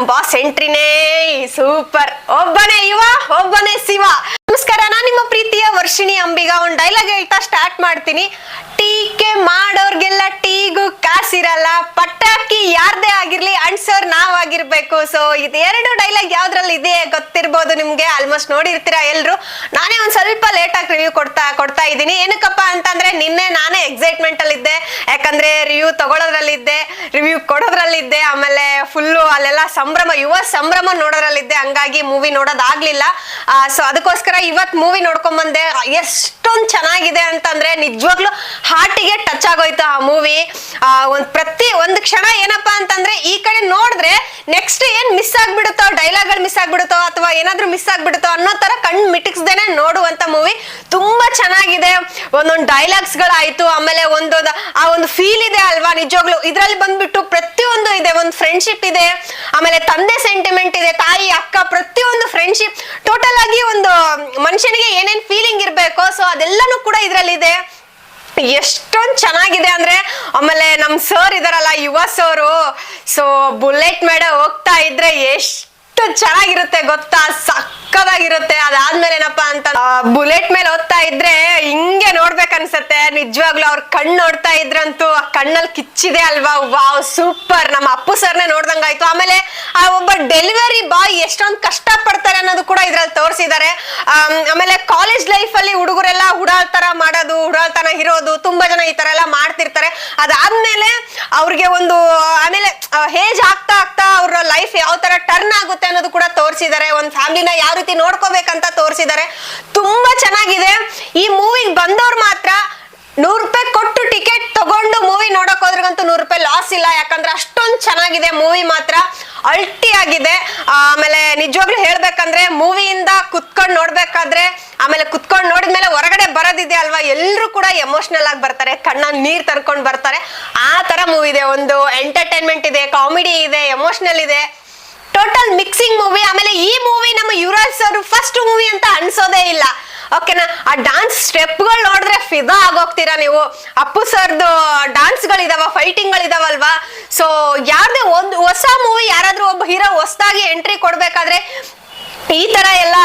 ನಮ್ boss ಎಂಟ್ರಿನೇ super. ಒಬ್ಬನೇ ಇವ ಒಬ್ಬನೇ ಶಿವ. ನಮಸ್ಕಾರ, ನಾನು ನಿಮ್ಮ ಪ್ರೀತಿಯ ವರ್ಷಿಣಿ ಅಂಬಿಗ. ಒಂದ್ ಡೈಲಾಗ್ ಹೇಳ್ತಾ ಸ್ಟಾರ್ಟ್ ಮಾಡ್ತೀನಿ. ಟೀಕೆ ಮಾಡೋರ್ಗೆಲ್ಲ ಟೀಗೂ ಕಾಸಿರಲ್ಲ. ಪಟಾಕಿ ಯಾರ್ದೇ ಆಗಿರ್ಲಿ ಅಣ್ಸೋರ್ ನಾವ್ ಆಗಿರ್ಬೇಕು. ಸೊ ಇದು ಎರಡು ಡೈಲಾಗ್ ಯಾವ್ದ್ರಲ್ಲಿ ಇದೆ ಗೊತ್ತಿರ್ಬೋದು ನಿಮ್ಗೆ ಆಲ್ಮೋಸ್ಟ್ ನೋಡಿರ್ತೀರಾ ಎಲ್ರು? ನಾನೇ ಒಂದ್ ಸ್ವಲ್ಪ ಲೇಟ್ ಆಗಿ ರಿವ್ಯೂ ಕೊಡ್ತಾ ಕೊಡ್ತಾ ಇದ್ದೀನಿ. ಏನಕ್ಕಪ್ಪ ಅಂತಂದ್ರೆ, ನಿನ್ನೆ ನಾನೇ ಎಕ್ಸೈಟ್ಮೆಂಟ್ ಅಲ್ಲಿ ಇದ್ದೆ. ಯಾಕಂದ್ರೆ ರಿವ್ಯೂ ತಗೊಳೋದ್ರಲ್ಲಿದ್ದೆ ರಿವ್ಯೂ ಕೊಡೋದ್ರಲ್ಲಿದ್ದೆ ಆಮೇಲೆ ಫುಲ್ಲು ಅಲ್ಲೆಲ್ಲ ಸಂಭ್ರಮ, ಯುವ ಸಂಭ್ರಮ ನೋಡೋದ್ರಲ್ಲಿದ್ದೆ ಹಂಗಾಗಿ ಮೂವಿ ನೋಡೋದಾಗ್ಲಿಲ್ಲ. ಸೊ ಅದಕ್ಕೋಸ್ಕರ ಇವತ್ ಮೂವಿ ನೋಡ್ಕೊಂಡ್ ಬಂದೆ ಎಷ್ಟೊಂದ್ ಚೆನ್ನಾಗಿದೆ ಅಂತಂದ್ರೆ ನಿಜವಾಗ್ಲೂ ಹಾರ್ಟಿಗೆ ಟಚ್ ಆಗೋಯ್ತು ಆ ಮೂವಿ ಆ, ಒಂದ್ ಪ್ರತಿ ಒಂದ್ ಕ್ಷಣ ಏನಪ್ಪಾ ಅಂತಂದ್ರೆ ಈ ಕಡೆ ನೋಡಿದ್ರೆ ನೆಕ್ಸ್ಟ್ ಏನ್ ಮಿಸ್ ಆಗ್ಬಿಡುತ್ತೋ ಡೈಲಾಗ್ಗಳು ಮಿಸ್ ಆಗ್ಬಿಡುತ್ತೋ, ಅಥವಾ ಏನಾದ್ರೂ ಮಿಸ್ ಆಗ್ಬಿಡುತ್ತೋ ಅನ್ನೋ ತರ ಕಣ್ ಮಿಟಿಕ್ಸ್ದೇನೆ ನೋಡುವಂತ ಮೂವಿ ತುಂಬಾ ಚೆನ್ನಾಗಿದೆ. ಒಂದೊಂದು ಡೈಲಾಗ್ಸ್ ಗಳಾಯ್ತು ಆಮೇಲೆ ಒಂದು ಆ ಒಂದು ಫೀಲ್ ಇದೆ ಅಲ್ವಾ ನಿಜವಾಗ್ಲು? ಇದ್ರಲ್ಲಿ ಬಂದ್ಬಿಟ್ಟು ಪ್ರತಿಯೊಂದು ಇದೆ, ಒಂದು ಫ್ರೆಂಡ್ಶಿಪ್ ಇದೆ, ಆಮೇಲೆ ತಂದೆ ಸೆಂಟಿಮೆಂಟ್ ಇದೆ, ತಾಯಿ, ಅಕ್ಕ, ಪ್ರತಿಯೊಂದು ಫ್ರೆಂಡ್ಶಿಪ್ ಟೋಟಲ್ ಆಗಿ ಒಂದು ಮನುಷ್ಯನಿಗೆ ಏನೇನ್ ಫೀಲಿಂಗ್ ಇರ್ಬೇಕೋ ಸೊ ಅದೆಲ್ಲಾನು ಕೂಡ ಇದ್ರಲ್ಲಿ ಇದೆ ಎಷ್ಟೊಂದ್ ಚೆನ್ನಾಗಿದೆ ಅಂದ್ರೆ, ಆಮೇಲೆ ನಮ್ ಸರ್ ಇದಾರಲ್ಲ, ಯುವ ಸರ್ ಸೊ ಬುಲೆಟ್ ಮೇಡ ಹೋಗ್ತಾ ಇದ್ರೆ ಎಷ್ಟು ಚೆನ್ನಾಗಿರುತ್ತೆ ಗೊತ್ತಾ? ಸಕ್ಕದಾಗಿರುತ್ತೆ. ಅದಾದ್ಮೇಲೆ ಏನಪ್ಪಾ ಅಂತ ಬುಲೆಟ್ ಮೇಲೆ ಓದ್ತಾ ಇದ್ರೆ ಹಿಂಗೆ ನೋಡ್ಬೇಕು ಅನ್ಸತ್ತೆ ನಿಜವಾಗ್ಲೂ ಅವ್ರ ಕಣ್ಣು ನೋಡ್ತಾ ಇದ್ರಂತೂ ಆ ಕಣ್ಣಲ್ಲಿ ಕಿಚ್ಚಿದೆ ಅಲ್ವಾ? ವಾವ್ ಸೂಪರ್ ನಮ್ಮ ಅಪ್ಪು ಸರ್ನೇ ನೋಡ್ದಂಗಾಯ್ತು. ಆಮೇಲೆ ಆ ಒಬ್ಬ ಡೆಲಿವರಿ ಬಾಯ್ ಎಷ್ಟೊಂದ್ ಕಷ್ಟ ಪಡ್ತಾರೆ ಅನ್ನೋದು ಕೂಡ ಇದ್ರಲ್ಲಿ ತೋರಿಸಿದ್ದಾರೆ. ಆಮೇಲೆ ಕಾಲೇಜ್ ಲೈಫ್ ಅಲ್ಲಿ ಹುಡುಗರೆಲ್ಲ ಹುಡಾಳ್ತರ ಮಾಡೋದು ಹುಡಾಳ್ತನ ಇರೋದು, ತುಂಬಾ ಜನ ಈ ತರ ಎಲ್ಲ ಮಾಡ್ತಿರ್ತಾರೆ. ಅದಾದ್ಮೇಲೆ ಅವ್ರಿಗೆ ಒಂದು, ಆಮೇಲೆ ಹೇಜ್ ಆಗ್ತಾ ಆಗ್ತಾ ಅವ್ರ ಲೈಫ್ ಯಾವ ತರ ಟರ್ನ್ ಆಗುತ್ತೆ ಅನ್ನೋದು ಕೂಡ ತೋರಿಸಿದ್ದಾರೆ. ಒಂದ್ ಫ್ಯಾಮಿಲಿನ ಯಾವ ರೀತಿ ನೋಡ್ಕೋಬೇಕಂತ ತೋರಿಸಿದ್ದಾರೆ. ತುಂಬಾ ಚೆನ್ನಾಗಿದೆ. ಈ ಮೂವಿಗೆ ಬಂದವ್ರು ಮಾತ್ರ ನೂರು ರೂಪಾಯಿ ಕೊಟ್ಟು ಟಿಕೆಟ್ ತಗೊಂಡು ಮೂವಿ ನೋಡಕ್ ಹೋದ್ರಿಗಂತೂ ನೂರು ರೂಪಾಯಿ ಲಾಸ್ ಇಲ್ಲ. ಯಾಕಂದ್ರೆ ಅಷ್ಟೊಂದು ಚೆನ್ನಾಗಿದೆ ಮೂವಿ ಮಾತ್ರ. ಅಲ್ಟಿ ಆಗಿದೆ. ಆಮೇಲೆ ನಿಜವಾಗ್ಲೂ ಹೇಳ್ಬೇಕಂದ್ರೆ ಮೂವಿಯಿಂದ ಕುತ್ಕೊಂಡು ನೋಡ್ಬೇಕಾದ್ರೆ, ಆಮೇಲೆ ಕುತ್ಕೊಂಡು ನೋಡಿದ್ಮೇಲೆ ಹೊರಗಡೆ ಬರೋದಿದೆ ಅಲ್ವಾ? ಎಲ್ಲರೂ ಕೂಡ ಎಮೋಷನಲ್ ಆಗಿ ಬರ್ತಾರೆ. ಕಣ್ಣಲ್ಲಿ ನೀರ್ ತರ್ಕೊಂಡು ಬರ್ತಾರೆ. ಆ ತರ ಮೂವಿ ಇದೆ. ಒಂದು ಎಂಟರ್ಟೈನ್ಮೆಂಟ್ ಇದೆ ಕಾಮಿಡಿ ಇದೆ ಎಮೋಷನಲ್ ಇದೆ. ಟೋಟಲ್ ಮಿಕ್ಸಿಂಗ್ ಮೂವಿ ಆಮೇಲೆ ಈ ಮೂವಿ ನಮ್ಮ ಯುವರಾಜ್ ಸರ್ ಫಸ್ಟ್ ಮೂವಿ ಅಂತ ಅನ್ಸೋದೇ ಇಲ್ಲ. ಓಕೆನಾ ಆ ಡಾನ್ಸ್ ಸ್ಟೆಪ್ಗಳು ನೋಡಿದ್ರೆ ಫಿದಾ ಆಗೋಗ್ತೀರಾ ನೀವು? ಅಪ್ಪು ಸರ್ದು ಡಾನ್ಸ್ಗಳಿದಾವ ಇದಾವ ಫೈಟಿಂಗ್ಗಳು ಇದಾವಲ್ವಾ ಸೊ ಯಾರದೇ ಒಂದು ಹೊಸ ಮೂವಿ ಯಾರಾದ್ರೂ ಒಬ್ಬ ಹೀರೋ ಹೊಸದಾಗಿ ಎಂಟ್ರಿ ಕೊಡ್ಬೇಕಾದ್ರೆ ಈ ತರ ಎಲ್ಲ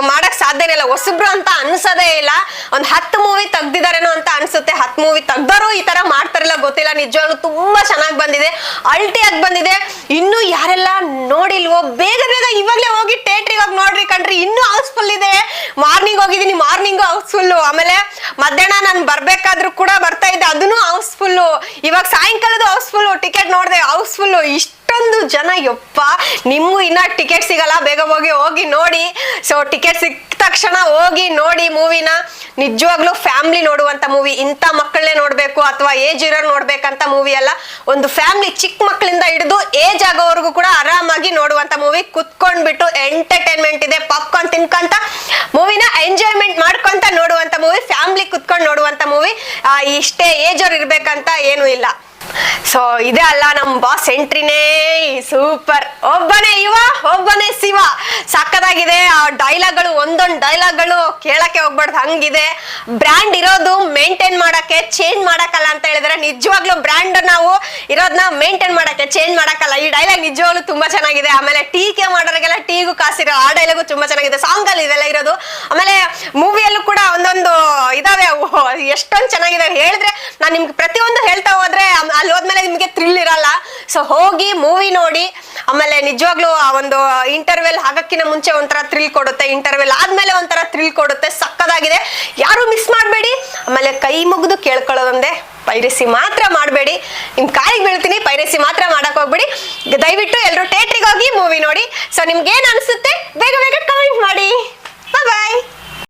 ಮಾಡಕ್ ಸಾಧ್ಯನೇ ಇಲ್ಲ. ಹೊಸಬ್ರು ಅಂತ ಅನ್ಸೋದೇ ಇಲ್ಲ. ಒಂದ್ ಹತ್ತು ಮೂವಿ ತೆಗ್ದಿದಾರೇನೋ ಅಂತ ಅನ್ಸುತ್ತೆ. ಹತ್ತು ಮೂವಿ ತೆಗ್ದಾರು ಈ ತರ ಮಾಡ್ತಾರಲ್ಲ, ಗೊತ್ತಿಲ್ಲ. ನಿಜವಾಗ್ಲೂ ತುಂಬಾ ಚೆನ್ನಾಗಿ ಬಂದಿದೆ. ಅಲ್ಟಿಯಾಗಿ ಬಂದಿದೆ. ಇನ್ನು ಯಾರೆಲ್ಲ ನೋಡಿಲ್ವೋ, ಬೇಗ ಬೇಗ ಇವಾಗ್ಲೇ ಹೋಗಿ ಥಿಯೇಟ್ರಿಗೆ ಹೋಗಿ ನೋಡ್ರಿ ಕಣ್ರಿ. ಇನ್ನೂ ಹೌಸ್ಫುಲ್ ಇದೆ. ಮಾರ್ನಿಂಗ್ ಹೋಗಿದ್ದೀನಿ ಮಾರ್ನಿಂಗ್ ಹೌಸ್ಫುಲ್ ಆಮೇಲೆ ಮಧ್ಯಾಹ್ನ ನಾನು ಬರ್ಬೇಕಾದ್ರೂ ಕೂಡ ಬರ್ತಾ ಇದ್ದೆ. ಅದನ್ನು ಹೌಸ್ಫುಲ್ ಇವಾಗ ಸಾಯಂಕಾಲದ ಹೌಸ್ಫುಲ್ ಟಿಕೆಟ್ ನೋಡಿದೆ ಹೌಸ್ಫುಲ್ ಇಷ್ಟೊಂದು ಜನ, ಯಪ್ಪ ನಿಮ್ಗೂ ಇನ್ನ ಟಿಕೆಟ್ ಸಿಗಲ್ಲ. ಬೇಗ ಹೋಗಿ ಹೋಗಿ ನೋಡಿ. ಸೊ ಟಿಕೆಟ್ ಸಿಕ್ಕ ತಕ್ಷಣ ಹೋಗಿ ನೋಡಿ ಮೂವಿನ. ನಿಜವಾಗ್ಲೂ ಫ್ಯಾಮಿಲಿ ನೋಡುವಂತ ಮೂವಿ. ಇಂಥ ಮಕ್ಕಳನ್ನೇ ನೋಡ್ಬೇಕು ಅಥವಾ ಏಜ್ ಇರೋರು ನೋಡ್ಬೇಕಂತ ಮೂವಿ ಅಲ್ಲ. ಒಂದು ಫ್ಯಾಮಿಲಿ ಚಿಕ್ಕ ಮಕ್ಕಳಿಂದ ಹಿಡಿದು ಏಜ್ ಆಗೋವರೆಗೂ ಕೂಡ ಆರಾಮಾಗಿ ನೋಡುವಂತ ಮೂವಿ. ಕುತ್ಕೊಂಡ್ಬಿಟ್ಟು ಎಂಟರ್ಟೈನ್ಮೆಂಟ್ ಇದೆ. ಪಾಪ್ಕಾರ್ನ್ ತಿನ್ಕೊಂತ ಮೂವಿನ ಎಂಜಾಯ್ಮೆಂಟ್ ಮಾಡ್ಕೊಂತ ನೋಡುವಂತ ಮೂವಿ ಫ್ಯಾಮಿಲಿ ಕುತ್ಕೊಂಡು ನೋಡುವಂತ ಮೂವಿ ಇಷ್ಟೇ ಏಜ್ ಅವ್ರು ಇರ್ಬೇಕಂತ ಏನು ಇಲ್ಲ. ಸೊ ಇದೆ ಅಲ್ಲ, ನಮ್ ಬಾಸ್ ಎಂಟ್ರಿನೇ ಸೂಪರ್ ಒಬ್ಬನೇ ಇವ ಒಬ್ಬನೇ ಶಿವ. ಸಕ್ಕದಾಗಿದೆ ಆ ಡೈಲಾಗ್ಗಳು, ಒಂದೊಂದ್ ಡೈಲಾಗ್ಗಳು ಕೇಳಕ್ಕೆ ಹೋಗ್ಬಾರ್ದು. ಹಂಗಿದೆ. ಬ್ರ್ಯಾಂಡ್ ಇರೋದು ಮೇಂಟೈನ್ ಮಾಡಕ್ಕೆ, ಚೇಂಜ್ ಮಾಡಕ್ಕಲ್ಲ ಅಂತ ಹೇಳಿದ್ರೆ ನಿಜವಾಗ್ಲೂ ಬ್ರ್ಯಾಂಡ್ ನಾವು ಇರೋದನ್ನ ಮೇಂಟೈನ್ ಮಾಡಕ್ಕೆ, ಚೇಂಜ್ ಮಾಡಕ್ಕಲ್ಲ. ಈ ಡೈಲಾಗ್ ನಿಜವಾಗ್ಲೂ ತುಂಬಾ ಚೆನ್ನಾಗಿದೆ. ಆಮೇಲೆ ಟೀಕೆ ಮಾಡೋರಿಗೆಲ್ಲ ಟೀಗೂ ಕಾಸಿರೋ ಆ ಡೈಲಾಗು ತುಂಬಾ ಚೆನ್ನಾಗಿದೆ. ಸಾಂಗ್ ಅಲ್ಲಿ ಇದೆಲ್ಲ ಇರೋದು. ಆಮೇಲೆ ಮೂವಿಯಲ್ಲೂ ಕೂಡ ಒಂದೊಂದು ಇದಾವೆ. ಎಷ್ಟೊಂದು ಚೆನ್ನಾಗಿದೆ. ಹೇಳಿದ್ರೆ ನಾನು ನಿಮ್ಗೆ ಪ್ರತಿಯೊಂದು ಹೇಳ್ತಾ ಹೋದ್ರೆ ಅಲ್ಲಿ ಹೋದ್ಮೇಲೆ ನಿಮ್ಗೆ ಥ್ರಿಲ್ ಇರಲ್ಲ. ಸೊ ಹೋಗಿ ಮೂವಿ ನೋಡಿ. ಆಮೇಲೆ ನಿಜವಾಗ್ಲೂ ಆ ಒಂದು ಇಂಟರ್ವೆಲ್ ಆಗಕ್ಕಿಂತ ಮುಂಚೆ ಒಂಥರ ಥ್ರಿಲ್ ಕೊಡುತ್ತೆ ಇಂಟರ್ವೆಲ್ ಆದ್ಮೇಲೆ ಒಂಥರ ಥ್ರಿಲ್ ಕೊಡುತ್ತೆ, ಸಕ್ಕದಾಗಿದೆ. ಯಾರು ಮಿಸ್ ಮಾಡಬೇಡಿ. ಆಮೇಲೆ ಕೈ ಮುಗಿದು ಕೇಳ್ಕೊಳ್ಳೋದೊಂದೇ ಪೈರಸಿ ಮಾತ್ರ ಮಾಡಬೇಡಿ. ನಿಮ್ ಕಾಲಿಗೆ ಬೀಳ್ತೀನಿ, ಪೈರಸಿ ಮಾತ್ರ ಮಾಡಕ್ ಹೋಗ್ಬೇಡಿ. ದಯವಿಟ್ಟು ಎಲ್ಲರೂ ಥಿಯೇಟ್ರಿಗೆ ಹೋಗಿ ಮೂವಿ ನೋಡಿ. ಸೊ ನಿಮ್ಗೆ ಏನ್ ಅನ್ಸುತ್ತೆ, ಬೇಗ ಬೇಗ ಕಮೆಂಟ್ ಮಾಡಿ. ಬಾಯ್